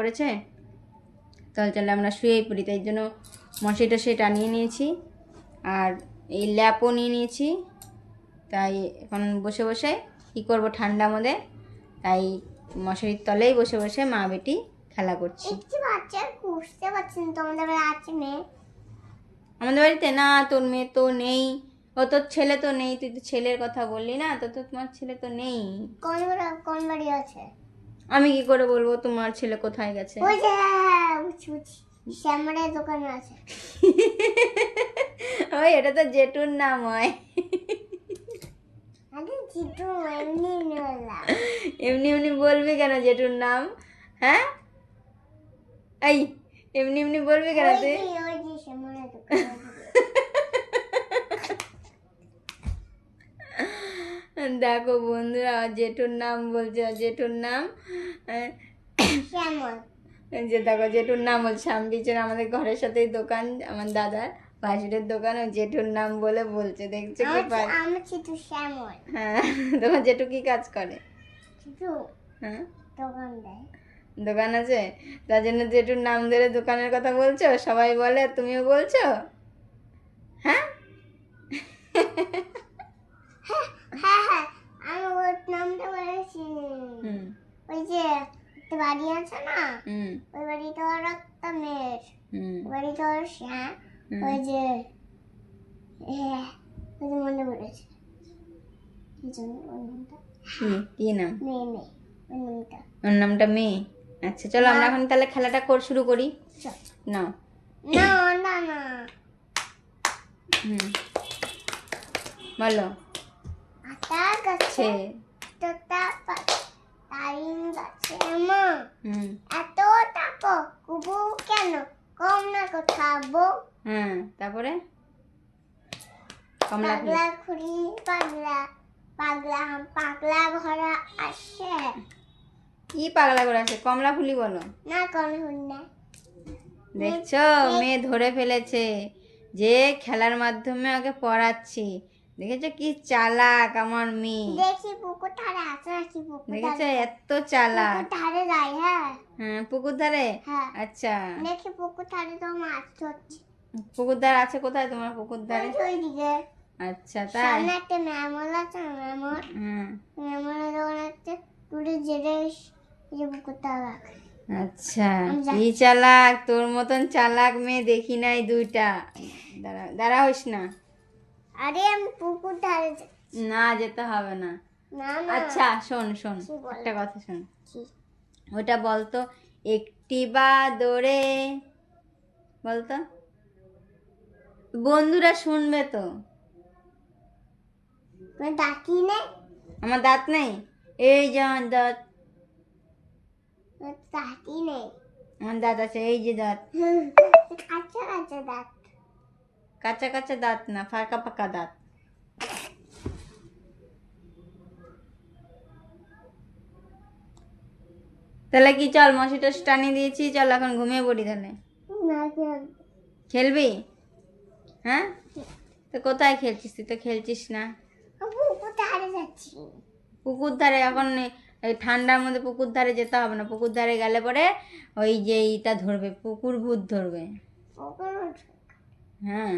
পড়েছে চল চলে আমরা শুয়েই পড়ি তাই জন্য মশারিটা সে টানিয়ে নিয়েছি আর এই ল্যাপও নিয়ে নিয়েছি। তাই এখন বসে বসে কী করব ঠান্ডা মধ্যে তাই মশারির তলেই বসে বসে মা বেটি খেলা করছি। আমাদের বাড়িতে না তোর মেয়ে তো নেই। ও তোর ছেলে তো নেই তুই তো ছেলের কথা বললি না তো তো তোমার ছেলে তো নেই। কোন বাড়ি আছে? আমি কি করে বলব? তোমার ছেলে কোথায় গেছে? ওই যে হ্যাঁ, বুঝছি বুঝছি। শ্যামরের দোকানে আছে। ওই এটা তো জেঠুর নাম হয় এমনি এমনি বলবি কেন জেঠুর নাম? হ্যাঁ? এই এমনি এমনি বলবি কেন তুই যে ওই যে শ্যামরের দোকানে দেখো বন্ধুরা জেঠুর নাম বলছে জেঠুর নাম আহ, যে দেখো জেঠুর নাম বলছে আমি পিছনে আমাদের ঘরের সাথেই দোকান আমার দাদার ভাসুরের দোকান ও জেঠুর নাম বলে বলছে দেখছ কি হ্যাঁ তোমার জেঠু কি কাজ করে? হ্যাঁ? দোকান দেয়। দোকান আছে? তার জন্য জেঠুর নাম ধরে দোকানের কথা বলছো? সবাই বলে তুমিও বলছো? হ্যাঁ হ্যাঁ হ্যাঁ আমি ওর নামটা বলেছি হুম ওই যে একটা বাড়ি আছে না হুম ওই বাড়িটা ওর একটা মেয়ের হুম ওই বাড়িটা ওর শ্যাম হুম। ওই যে হ্যাঁ ওই যে মনে পড়েছে কি জন্য ওর নামটা? কি নাম? মেয়ে মেয়ে ওই নামটা। ওর নামটা মেয়ে? আচ্ছা চলো আমরা এখন তাহলে খেলাটা কর শুরু করি। নাও। না না না। হুম। বলো। আটা গাছে ছে। তোতা তারিন গাছে মা। হুম। এত টাকো কুবু কেন? কম না কো খাব হ্যাঁ তারপরে? কমলা পাগলা খুড়ি পাগলা পাগলা পাগলা ভরা আসে। কি পাগলা করে আছে কমলা ফুলি বলো। না কোন হুন না। দেখছ? মেয়ে ধরে ফেলেছে। যে খেলার মাধ্যমে ওকে পড়াচ্ছি। দেখেছ কি চালাক আমার মেয়ে। দেখি পুকুর ধারে আছে নাকি পুকুর দেখেছ? এত চালাক। পুকুর ধারে যাই হ্যাঁ। হ্যাঁ পুকুর ধারে? হ্যাঁ। আচ্ছা। দেখি পুকুর ধারে তো মাছ ধরছে। পুকুর ধারে আছে কোথায়? তোমার পুকুর ধারে ওই দিকে আচ্ছা তাই। সামনে একটা ম্যামল আছে ম্যামল হ্যাঁ ম্যামলের দোকান আছে তুলে জেরে যে পুকুরটা রাখে আচ্ছা কি চালাক তোর মতন চালাক মেয়ে দেখি নাই দুইটা। দাঁড়া দাঁড়া হইস না। আরে আমি পুকুর ধারে না যেতে হবে না। আচ্ছা শোন শোন একটা কথা শোন। ওটা বলতো একটি বা দৌড়ে। বলতো? বন্ধুরা শুনবে তো। তুমি ডাকি নে আমার দাঁত নেই? এই যে আমার দাঁত। তুমি ডাকি নে আমার দাঁত আছে এই যে দাঁত। কাঁচা কাঁচা দাঁত। কাঁচা কাঁচা দাঁত না ফাঁকা ফাঁকা দাঁত। তাহলে কি চল মশিটা টানিয়ে দিয়েছি চল এখন ঘুমিয়ে পড়ি তাহলে। খেলবি? হ্যাঁ? তো কোথায় খেলছিস? তুই তো খেলছিস না। পুকুর ধারে এখন ঠান্ডার মধ্যে পুকুর ধারে যেতে হবে না। পুকুর ধারে গেলে পরে ওই যে ইটা ধরবে পুকুর ভূত ধরবে। হ্যাঁ।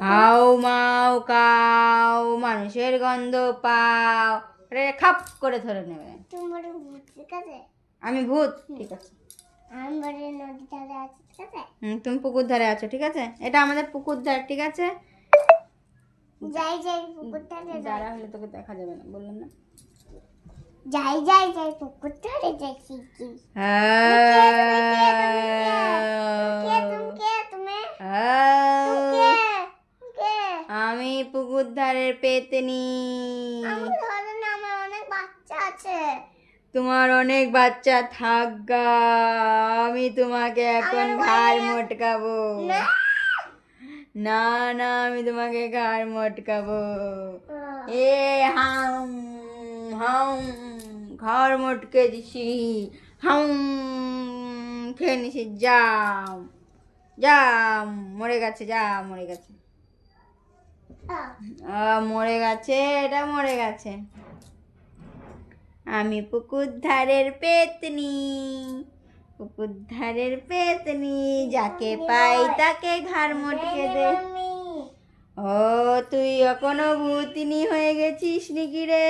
হাও মাও কাও মানুষের গন্ধ পাও। রে খাপ করে ধরে নেবে। আমি ভূত? ঠিক আছে। আমি নদী ধারে আছে। হুম তুমি পুকুর ধারে আছো ঠিক আছে? এটা আমাদের পুকুর ধার ঠিক আছে? যাই যাই পুকুর ধারে হলে তোকে দেখা যাবে না বললাম না? যাই যাই যাই পুকুর ধারে যাই শিখি আমি পুকুর ধারের পেতনি। আমার অনেক বাচ্চা আছে। তোমার অনেক বাচ্চা থাকগা আমি তোমাকে এখন ঘাড় মটকাবো। না। না আমি তোমাকে ঘাড় মটকাবো। এ হাম হাম ঘর মটকে দিছি। হাম খেয়ে নিছি। যাম যাম মরে গেছে যা মরে গেছে। মরে গেছে এটা মরে গেছে। আমি পুকুর ধারের পেতনি পুকুর ধারের পেতনি যাকে পাই তাকে ঘাড় মটকে দে। ও তুই এখনও ভূতিনি হয়ে গেছিস নাকি রে?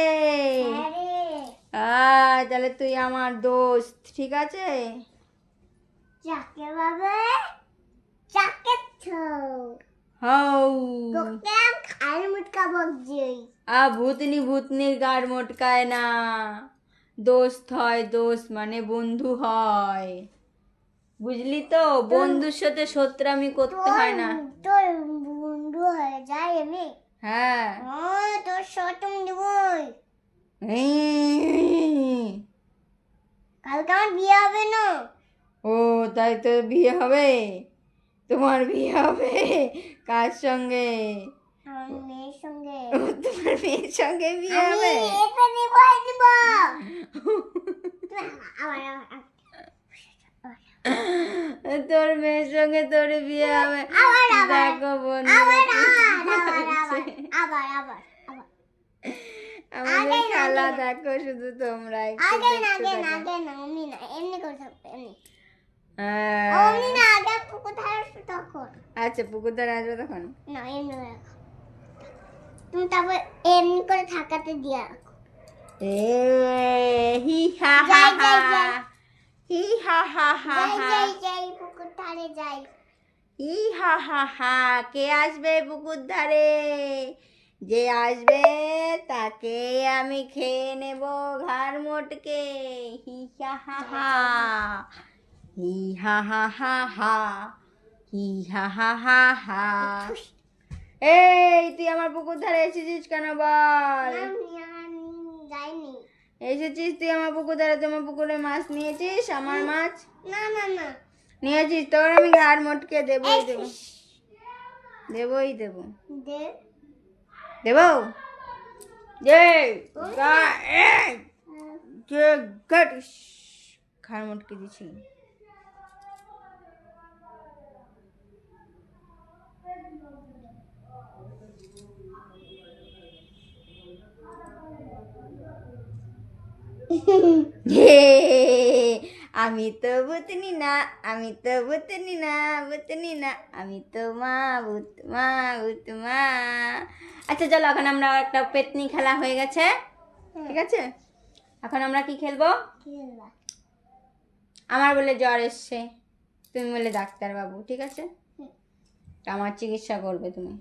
হ্যাঁ তাহলে তুই আমার দোস্ত ঠিক আছে? যাকে বাবা যাকে হও। তোকে খাল মুটকা বকছি আ ভূতনি ভূতনির গাড় মটকায় না। দোস্ত হয় দোস্ত মানে বন্ধু হয়। বুঝলি তো? বন্ধুর সাথে শত্রামি করতে হয় না। তোর বন্ধু হয়ে যায় আমি। হ্যাঁ। ও তোর সতম দিবই কালকে আমার বিয়ে হবে না। ও তাই তো বিয়ে হবে। তোমার বিয়ে হবে কার সঙ্গে আমার মেয়ের সঙ্গে ও, তোমার মেয়ের সঙ্গে বিয়ে হবে তোর মেয়ের সঙ্গে তোর বিয়ে হবে। দেখো বন্ধু আমাদের খেলা। দেখো শুধু তোমরা আগে না দেখতে আগে না থাকো। আগে না অমনি না এমনি করে থাকবে এমনি। হ্যাঁ। অমনি না আগে পুকুর ধারে আসবে তখন। আচ্ছা পুকুর ধারে আসবে তখন? না এমনি তুমি তারপর এমনি করে থাকাতে দিয়ে রাখো এ হি হা হা হা। হি হা হা হা যাই হা যাই যাই পুকুর ধারে যাই হি হা হা হা কে আসবে পুকুর ধারে যে আসবে তাকে আমি খেয়ে নেব ঘাড় মোটকে হি হা হা হা হি হা হা হা হা হি হা হা হা হা এই তুই আমার পুকুর ধারে এসেছিস কেন বল? যাইনি। এসেছিস তুই আমার পুকুর ধারে তোমার পুকুরে মাছ নিয়েছিস আমার মাছ? না না না। নিয়েছিস তোর আমি ঘাড় মোটকে দেবই দেবো। দেবই দেবো। দেবো? ঘাড় মোটকে দিছি হে, আমি তো বুতনি না আমি তো বুতনি না বুতনি না। আমি তো মা ভূত মা ভূত মা। আচ্ছা চলো এখন আমরা একটা পেতনি খেলা হয়ে গেছে। ঠিক আছে? এখন আমরা কি খেলব? আমার বলে জ্বর এসছে। তুমি বলে ডাক্তার বাবু ঠিক আছে? আমার চিকিৎসা করবে তুমি।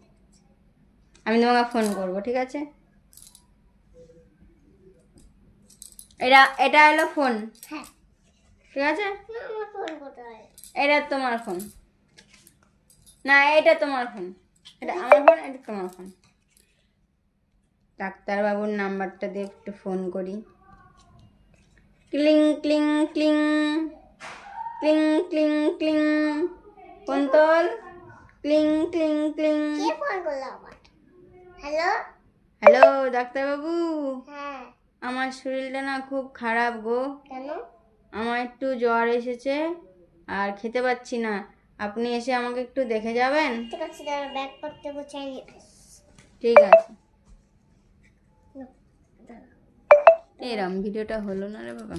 আমি তোমাকে ফোন করব ঠিক আছে? এটা এটা হলো ফোন। হ্যাঁ। ঠিক আছে? এটা তোমার ফোন। না এটা তোমার ফোন। এটা আমার ফোন এটা তোমার ফোন। ডাক্তারবাবুর নাম্বারটা দিয়ে একটু ফোন করি। ক্লিং ক্লিং ক্লিং। ক্লিং ক্লিং ক্লিং। ফোন তোল। ক্লিং ক্লিং ক্লিং। কে ফোন করল আবার হ্যালো? হ্যালো ডাক্তারবাবু। হ্যাঁ। আমার শরীরটা না খুব খারাপ গো। কেন? আমার একটু জ্বর এসেছে আর খেতে পাচ্ছি না। আপনি এসে আমাকে একটু দেখে যাবেন? ঠিক আছে দাঁড়া ব্যাগ করতে গুছাই ঠিক আছে। এরম ভিডিওটা হলো না রে বাবা।